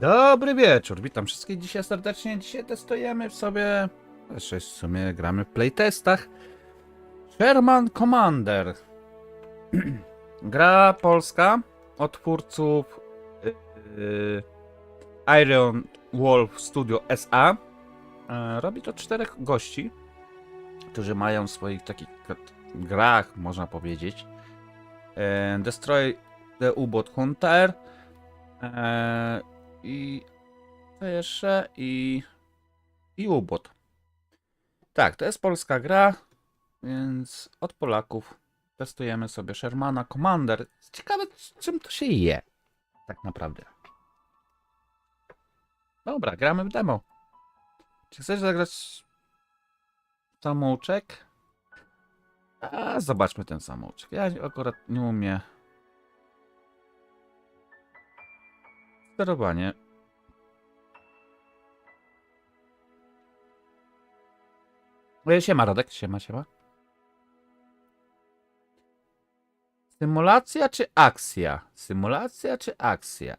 Dobry wieczór, witam wszystkich dzisiaj serdecznie. Dzisiaj testujemy w sobie, jeszcze w sumie gramy w playtestach. Sherman Commander. Gra polska od twórców yy, Iron Wolf Studio SA. E, Robi to czterech gości, którzy mają w swoich takich grach, można powiedzieć. E, Destroy the U-Boat Hunter. E, I co jeszcze? I, i U-Boat. Tak, to jest polska gra, więc od Polaków testujemy sobie Shermana Commander. Ciekawe, czym to się je, tak naprawdę. Dobra, gramy w demo. Czy chcesz zagrać samouczek? A, zobaczmy ten samouczek. Ja akurat nie umiem. Sterowanie. E, Siema Radek, siema, siema. Symulacja czy akcja? Symulacja czy akcja?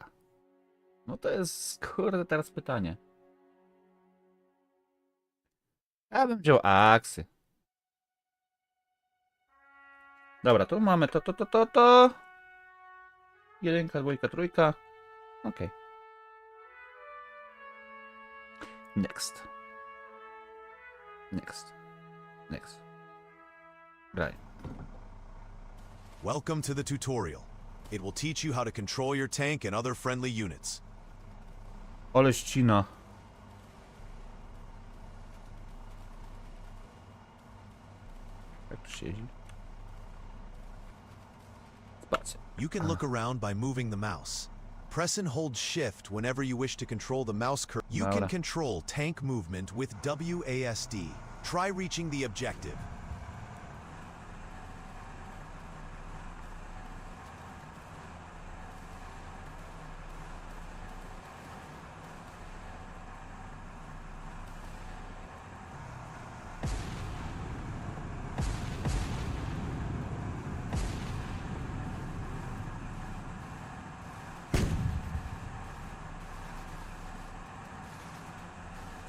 No to jest, kurde, teraz pytanie. Ja bym wziął akcję. Dobra, tu mamy to, to, to, to, to. Jedynka, dwójka, trójka. Okej. Next. Next. Next. Right. Welcome to the tutorial. It will teach you how to control your tank and other friendly units. Ole ścina. Jak tu siedzi? Spacja. You can look around by moving the mouse. Press and hold shift whenever you wish to control the mouse cursor. You can control tank movement with WASD. Try reaching the objective.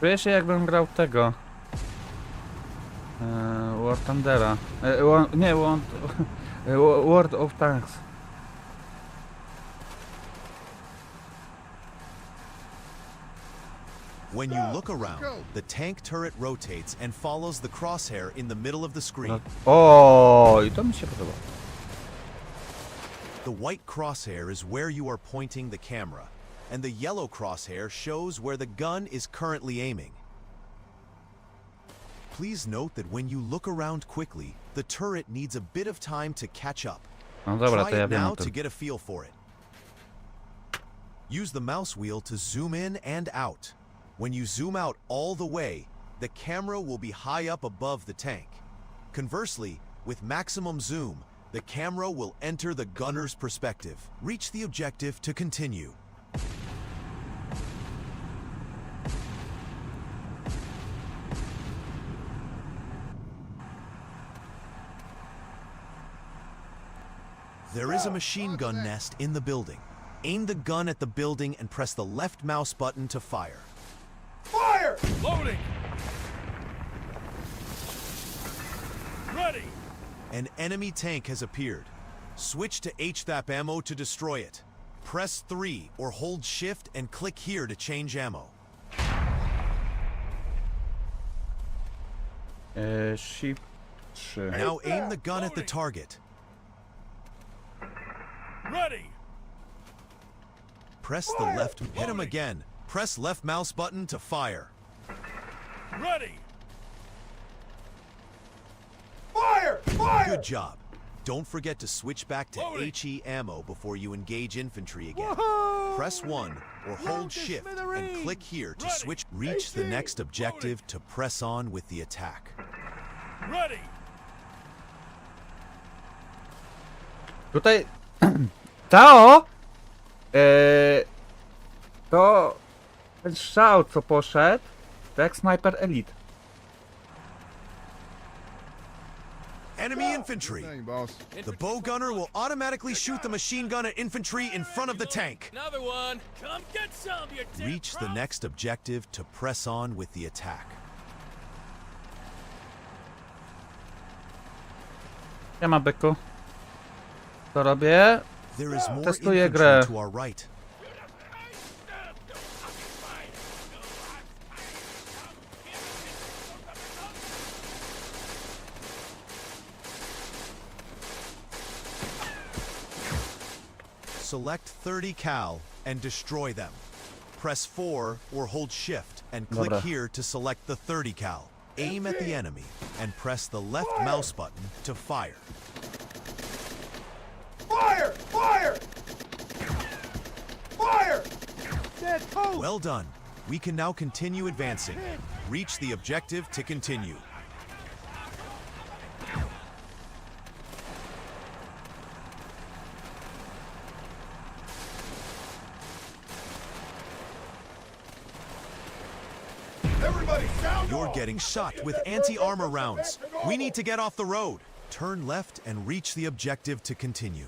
Czuję się jakbym grał tego. E, War Thundera. E, War, nie, War, e, World of Tanks. When you look around, the tank turret rotates and follows the crosshair in the middle of the screen. No, o, i to mi się podoba. The white crosshair is where you are pointing the camera, and the yellow crosshair shows where the gun is currently aiming. Please note that when you look around quickly, the turret needs a bit of time to catch up. No dobra, Try to ja it now to get a feel for it. Use the mouse wheel to zoom in and out. When you zoom out all the way, the camera will be high up above the tank. Conversely, with maximum zoom, the camera will enter the gunner's perspective. Reach the objective to continue. There is a machine gun nest in the building. Aim the gun at the building and press the left mouse button to fire. Fire! Loading! Ready! An enemy tank has appeared. Switch to HTHAP ammo to destroy it. Press 3 or hold shift and click here to change ammo. Shift 3. Now aim the gun at the target. Ready! Press the left, hit him again. Press left mouse button to fire. Ready! Fire! Fire! Good job. Don't forget to switch back to Loading. HE ammo before you engage infantry again. Press 1 or hold to shift and click here to Ready. switch. Reach the next objective to press on with the attack. Ready! Tutaj to e, to ten strzał co poszedł to jak Sniper Elite. Enemy infantry. Name, boss. The bow gunner will automatically shoot the machine gun at infantry in front of the tank. Another one. Come get some, you Reach the next objective to press on with the attack. Ja ma byku. Co robię? There is more Testuję grę. to our right. Select 30 cal and destroy them. Press 4 or hold shift and click Dobra. here to select the 30 cal. Aim at the enemy and press the left mouse button to. Fire! Fire! Fire! Well done. We can now continue advancing. Reach the objective to continue. You're getting shot with anti-armor rounds. We need to get off the road. Turn left and reach the objective to continue.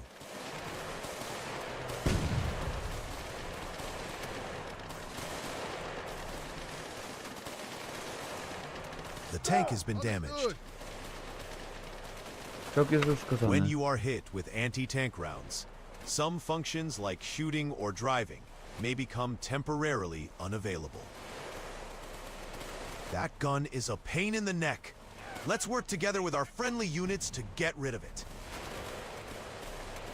Tank has been damaged. Good. Czołg jest uszkodzony. When you are hit with anti-tank rounds, some functions like shooting or driving may become temporarily unavailable. That gun is a pain in the neck. Let's work together with our friendly units to get rid of it.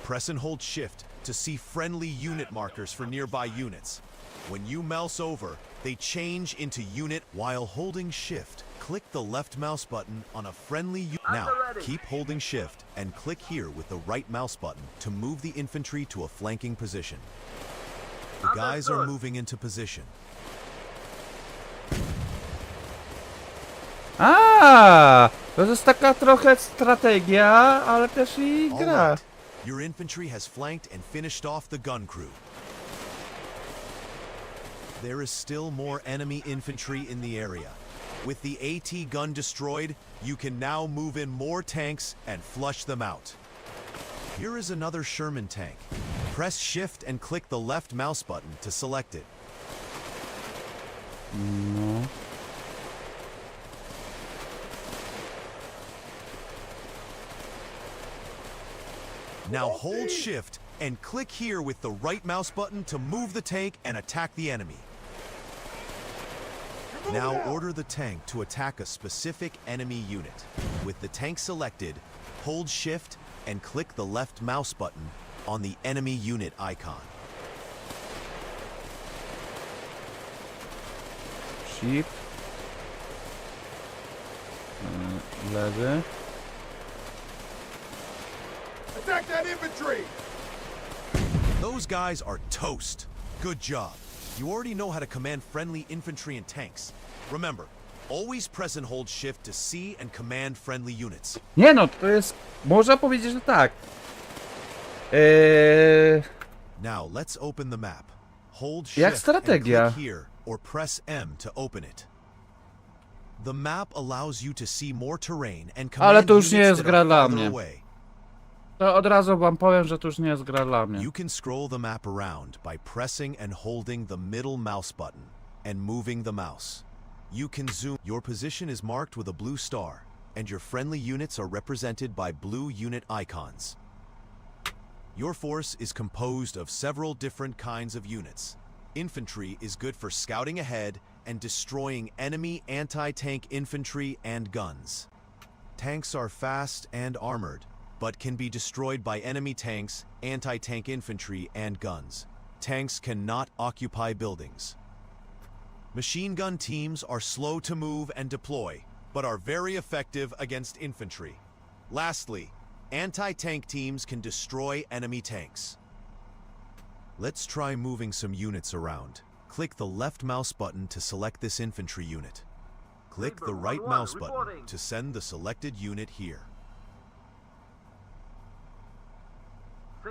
Press and hold shift to see friendly unit markers for nearby units. When you mouse over, they change into unit while holding shift. Click the left mouse button on a friendly unit. Now, keep holding shift and click here with the right mouse button to move the infantry to a flanking position. The guys are moving into position. Ah! A, to jest taka trochę strategia, ale też i gra. right. Your infantry has flanked and finished off the gun crew. There is still more enemy infantry in the area. With the AT gun destroyed, you can now move in more tanks and flush them out. Here is another Sherman tank. Press shift and click the left mouse button to select it. No. Now hold shift and click here with the right mouse button to move the tank and attack the enemy. Now order the tank to attack a specific enemy unit. With the tank selected, hold shift and click the left mouse button on the enemy unit icon. Shift. Yy, Lewy. Attack that infantry! Those guys are toast. Good job. You already know how to command friendly infantry and tanks. Remember, always press and hold shift to see and command friendly units. Nie no, to jest... Można powiedzieć, że tak. Eee, Now let's open the map. Hold Jak shift and strategia. click here or press M to open it. The map allows you to see more terrain and command Ale to już nie jest gra dla mnie. away. To od razu wam powiem, że to już nie jest gra dla mnie. You can scroll the map around by pressing and holding the middle mouse button and moving the mouse. You can zoom. Your position is marked with a blue star, and your friendly units are represented by blue unit icons. Your force is composed of several different kinds of units. Infantry is good for scouting ahead and destroying enemy anti-tank infantry and guns. Tanks are fast and armored, but can be destroyed by enemy tanks, anti-tank infantry, and guns. Tanks cannot occupy buildings. Machine gun teams are slow to move and deploy, but are very effective against infantry. Lastly, anti-tank teams can destroy enemy tanks. Let's try moving some units around. Click the left mouse button to select this infantry unit. Click the right mouse button to send the selected unit here.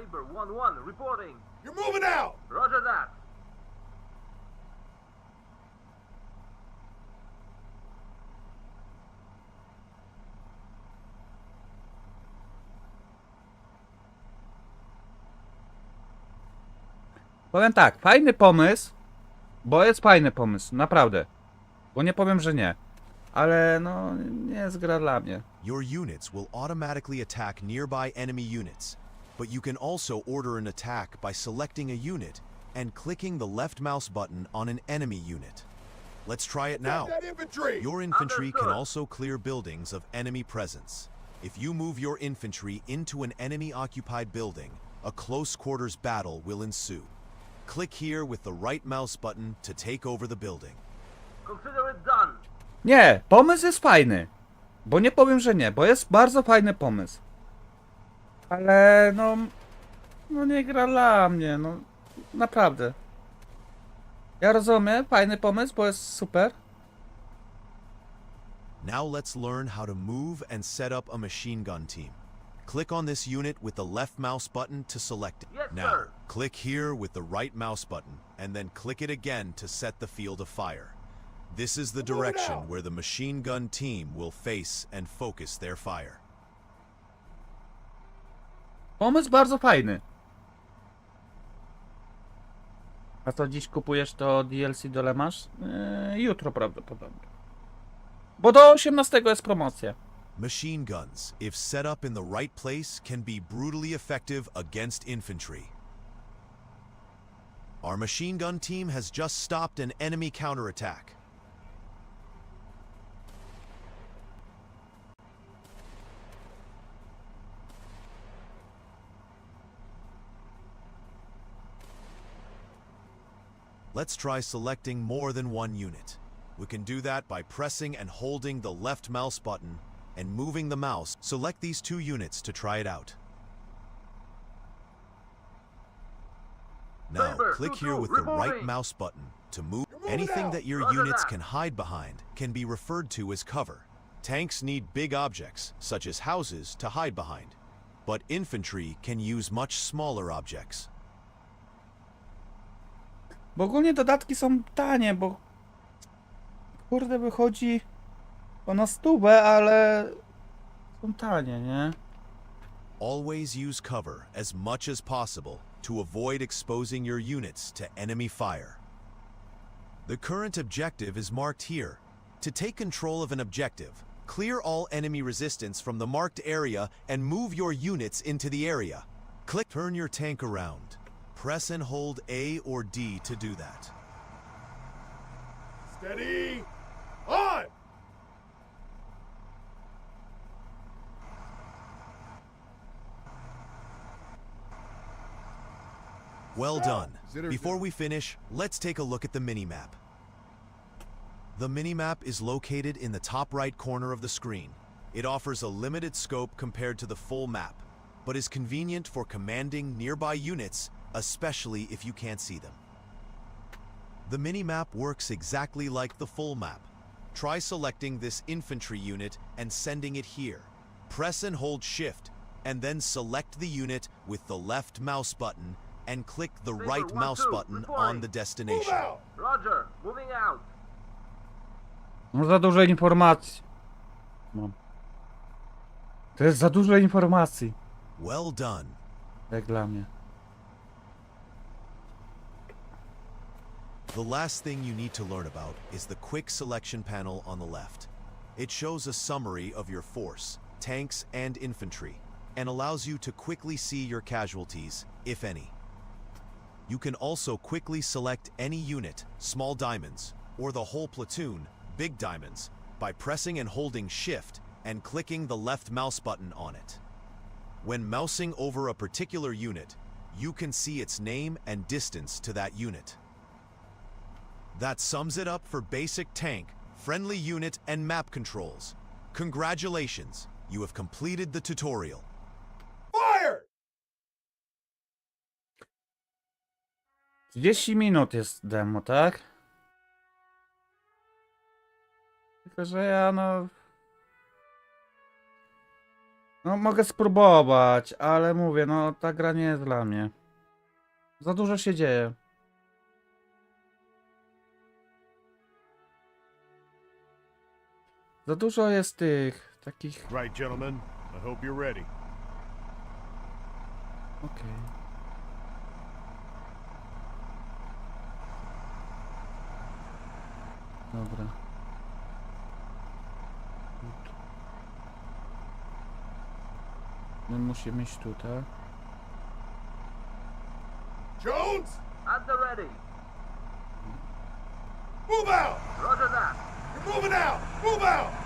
Saber 1-1, reporting. You're moving out! Roger that. Powiem tak, fajny pomysł, bo jest fajny pomysł, naprawdę. Bo nie powiem, że nie. Ale no, nie jest gra dla mnie. Your units will automatically attack nearby enemy units. But you can also order an attack by selecting a unit and clicking the left mouse button on an enemy unit. Let's try it now. Infantry! Your infantry can also clear buildings of enemy presence. If you move your infantry into an enemy occupied building, a close quarters battle will ensue. Click here with the right mouse button to take over the building. Consider it done. Nie, pomysł jest fajny. Bo nie powiem, że nie, bo jest bardzo fajny pomysł. Ale no. No nie gra dla mnie, no. Naprawdę. Ja rozumiem, fajny pomysł, bo jest super. Now let's learn how to move and set up a machine gun team. Click on this unit with the left mouse button to select it. Yes, now, sir. click here with the right mouse button and then click it again to set the field of fire. This is the direction where the machine gun team will face and focus their fire. Pomysł bardzo fajny. A co dziś kupujesz to DLC do Lemasz? Yy, jutro prawdopodobnie. Bo do 18 jest promocja. Machine guns, if set up in the right place, can be brutally effective against infantry. Our machine gun team has just stopped an enemy counterattack. Let's try selecting more than one unit. We can do that by pressing and holding the left mouse button and moving the mouse. Select these two units to try it out. Now, Saber, click two, here two, with the right mouse button to move. You're Anything that your Roger units that. can hide behind can be referred to as cover. Tanks need big objects, such as houses, to hide behind. But infantry can use much smaller objects. Bo ogólnie dodatki są tanie, bo kurde wychodzi na stówę, ale są tanie, nie? Always use cover as much as possible to avoid exposing your units to enemy fire. The current objective is marked here. To take control of an objective, clear all enemy resistance from the marked area and move your units into the area. Click Turn your tank around. Press and hold A or D to do that. Steady! On! Well done. Before we finish, let's take a look at the minimap. The minimap is located in the top right corner of the screen. It offers a limited scope compared to the full map, but is convenient for commanding nearby units, especially if you can't see them. The minimap works exactly like the full map. Try selecting this infantry unit and sending it here. Press and hold shift, and then select the unit with the left mouse button and click the Saber, right one, mouse two, button reporting. on the destination. Roger. Moving out. No za dużo informacji. Mam. To jest za dużo informacji, Well done. jak dla mnie. The last thing you need to learn about is the quick selection panel on the left. It shows a summary of your force, tanks, and infantry, and allows you to quickly see your casualties, if any. You can also quickly select any unit, small diamonds, or the whole platoon, big diamonds, by pressing and holding shift and clicking the left mouse button on it. When mousing over a particular unit, you can see its name and distance to that unit. That sums it up for basic tank, friendly unit, and map controls. Congratulations, you have completed the tutorial. Fire! 30 minut jest demo, tak? Tylko, że ja no... No mogę spróbować, ale mówię, no ta gra nie jest dla mnie. Za dużo się dzieje. Za dużo jest tych takich. Right, gentlemen. I hope you're ready. Okej. Okay. Dobra. My musimy iść tutaj. Jones! At the ready. Move out! Roger that. Moving out! Move out!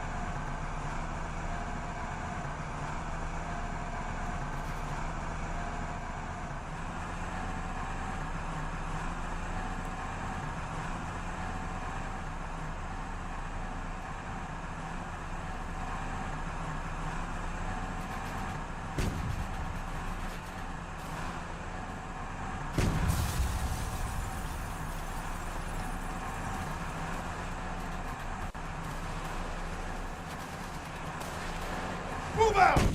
Out!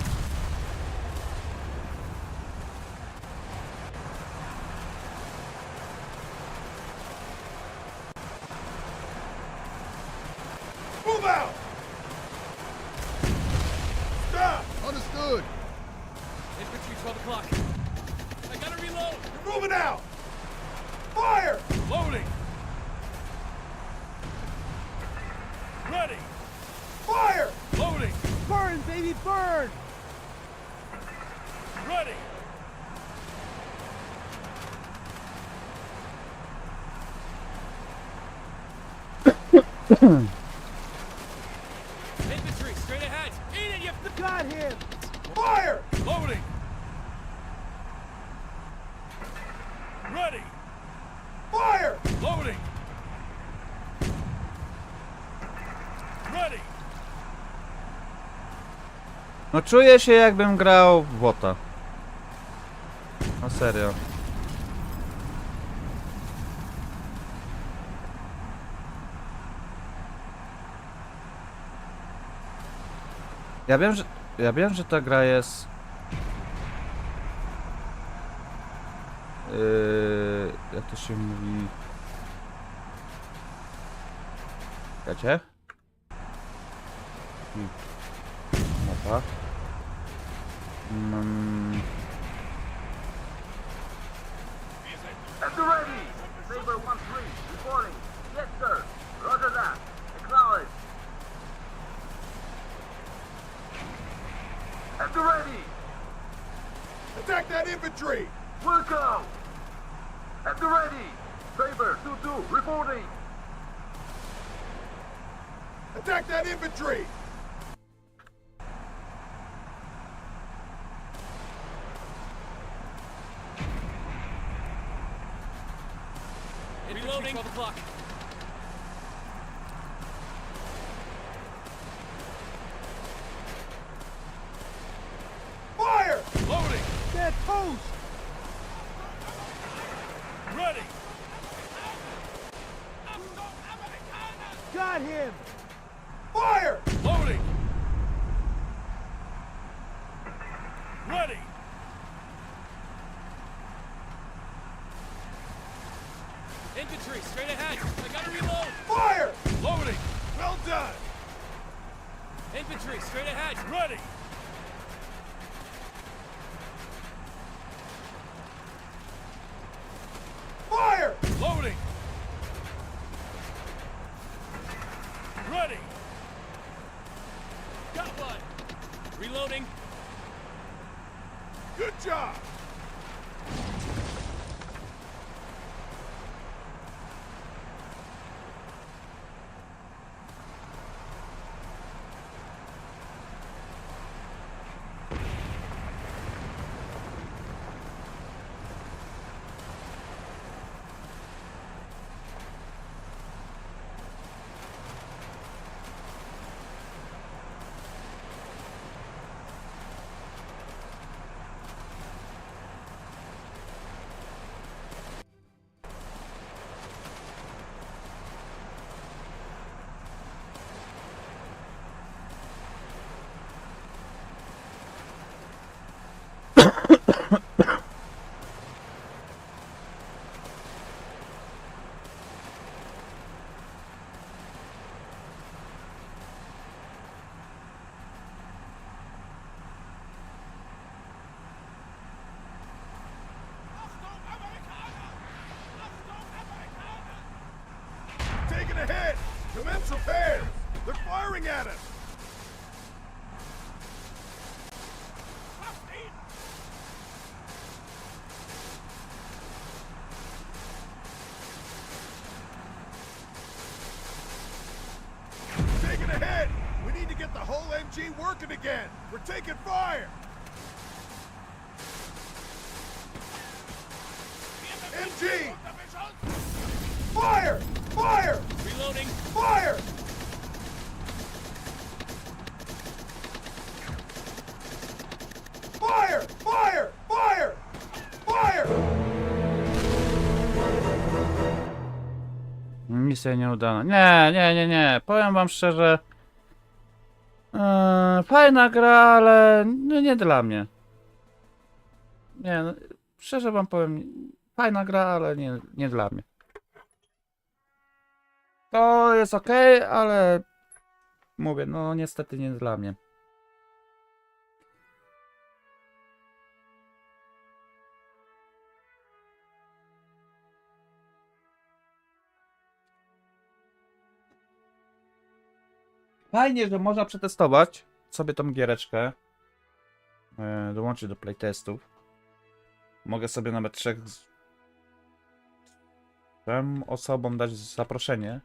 Infantry, straight ahead! Eat it, you Got him! Fire! Loading! Ready! Fire! Loading! Ready! No czuję się jakbym grał w WOTA. No serio. Ja wiem, że ja wiem, że ta gra jest yy, jak to się mówi Wiecie? I- Mapa. Mm, infantry! Will go. At the ready. Saber 2-2. Reporting. Attack that infantry! Reloading! 12 o'clock. Fire! Loading! They're toast! Ready! Got him! Fire! Loading! Ready! Infantry, straight ahead! I gotta reload! Fire! Loading! Well done! Infantry, straight ahead! Ready! Fire! Loading! Ready! Got one! Reloading! Good job! Repairs! They're firing at us! Misja nieudana. Nie, nie, nie, nie. Powiem wam szczerze. Eee, fajna gra, ale no nie dla mnie. Nie, no, szczerze wam powiem. Fajna gra, ale nie, nie dla mnie. To jest ok, ale mówię, no niestety nie dla mnie. Fajnie, że można przetestować sobie tą giereczkę. E, dołączyć do playtestów. Mogę sobie nawet trzech trzem osobom dać zaproszenie.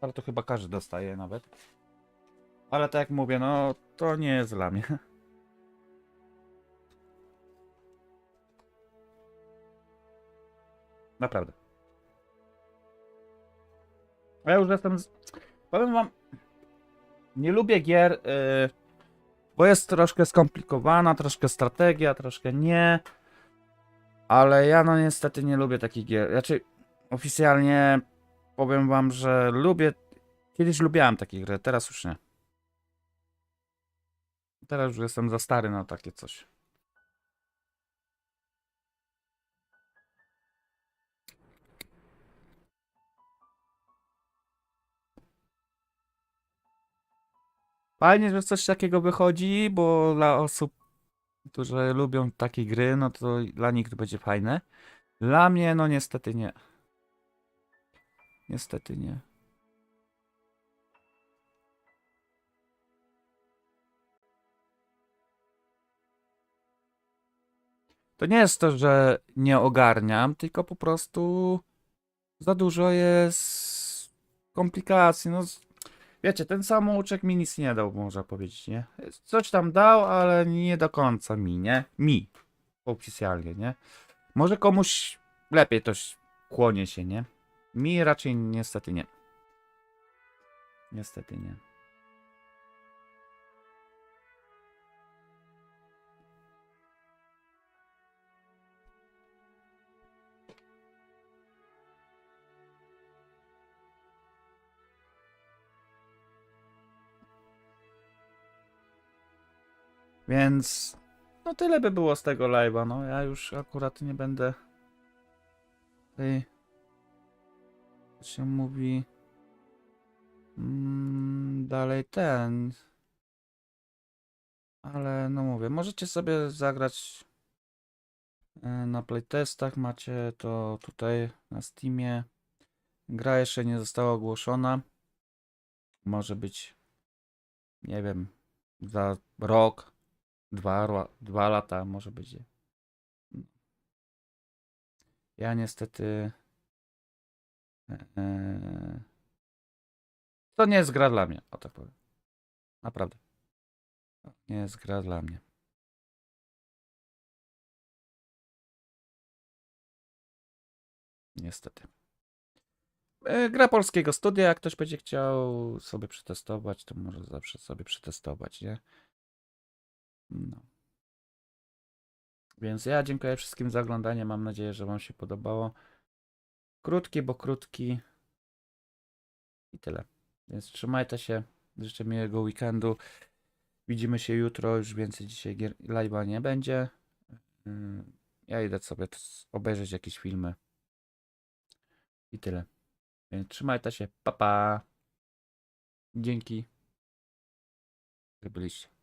Ale to chyba każdy dostaje nawet. Ale tak jak mówię, no to nie jest dla mnie. Naprawdę. A ja już jestem. Powiem wam, nie lubię gier, yy, bo jest troszkę skomplikowana, troszkę strategia, troszkę nie. Ale ja no niestety nie lubię takich gier. Znaczy, oficjalnie powiem wam, że lubię. Kiedyś lubiałem takie gry, teraz już nie. Teraz już jestem za stary na takie coś. Fajnie, że coś takiego wychodzi, bo dla osób, które lubią takie gry, no to dla nich to będzie fajne. Dla mnie, no niestety nie. Niestety nie. To nie jest to, że nie ogarniam, tylko po prostu za dużo jest komplikacji. No, wiecie, ten samouczek mi nic nie dał, można powiedzieć, nie? Coś tam dał, ale nie do końca mi, nie? Mi. Oficjalnie, nie? Może komuś lepiej to ś- kłonie się, nie? Mi raczej niestety nie. Niestety nie. Więc no tyle by było z tego live'a. No ja już akurat nie będę tej się mówi mm, dalej ten. Ale no mówię, możecie sobie zagrać e, na playtestach. Macie to tutaj na Steamie. Gra jeszcze nie została ogłoszona. Może być, nie wiem, za rok, dwa, dwa lata może być. Ja niestety. e, To nie jest gra dla mnie, o tak powiem. Naprawdę. Nie jest gra dla mnie. Niestety. E, Gra polskiego studia, jak ktoś będzie chciał sobie przetestować, to może zawsze sobie przetestować, nie? No. Więc ja dziękuję wszystkim za oglądanie. Mam nadzieję, że Wam się podobało. Krótki, bo krótki. I tyle. Więc trzymajcie się. Życzę miłego weekendu. Widzimy się jutro. Już więcej dzisiaj live'a nie będzie. Ym, Ja idę sobie obejrzeć jakieś filmy. I tyle. Więc trzymajcie się. Pa, pa. Dzięki. Że byliście.